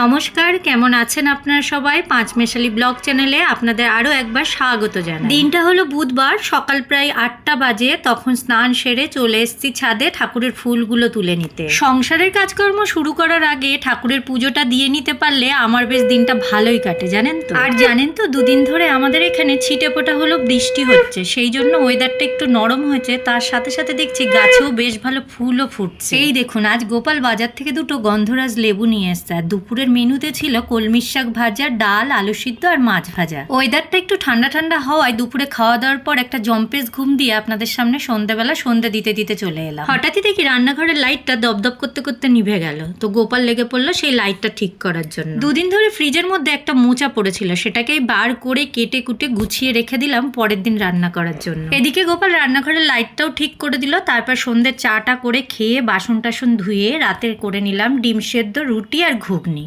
নমস্কার, কেমন আছেন আপনারা সবাই? পাঁচ মেশালি ব্লগ চ্যানেলে আপনাদের আরও একবার স্বাগত জানাই। দিনটা হলো বুধবার, সকাল প্রায় আটটা বাজে, তখন স্নান সেরে চলে এসেছি ছাদে ঠাকুরের ফুলগুলো তুলে নিতে। সংসারের কাজকর্ম শুরু করার আগে ঠাকুরের পুজোটা দিয়ে নিতে পারলে আমার বেশ দিনটা ভালোই কাটে, জানেন তো? আর জানেন তো, দুদিন ধরে আমাদের এখানে ছিটে ফোটা হলো বৃষ্টি হচ্ছে, সেই জন্য ওয়েদারটা একটু নরম হয়েছে, তার সাথে সাথে দেখছি গাছেও বেশ ভালো ফুলও ফুটছে। এই দেখুন, আজ গোপাল বাজার থেকে দুটো গন্ধরাজ লেবু নিয়ে এসছে, আর দুপুরের মেনুতে ছিল কলমির শাক ভাজা, ডাল, আলু সিদ্ধ আর মাছ ভাজা। ওয়েদারটা একটু ঠান্ডা ঠান্ডা হওয়ায় দুপুরে খাওয়া দাওয়ার পর একটা জম্পেস ঘুম দিয়ে আপনাদের সামনে সন্ধ্যাবেলা সন্ধ্যা দিতে দিতে চলে এলাম। হঠাৎই দেখি রান্নাঘরের লাইটটা দপদপ করতে করতে নিভে গেল। তো গোপাল লেগে পড়ল সেই লাইটটা ঠিক করার জন্য। দুদিন ধরে ফ্রিজের মধ্যে একটা মোচা পড়েছিল, সেটাকেই বার করে কেটে কুটে গুছিয়ে রেখে দিলাম পরের দিন রান্না করার জন্য। এদিকে গোপাল রান্নাঘরের লাইটটাও ঠিক করে দিল, তারপর সন্ধ্যে চাটা করে খেয়ে বাসন টাসন ধুয়ে রাতে করে নিলাম ডিম সেদ্ধ, রুটি আর ঘুগনি।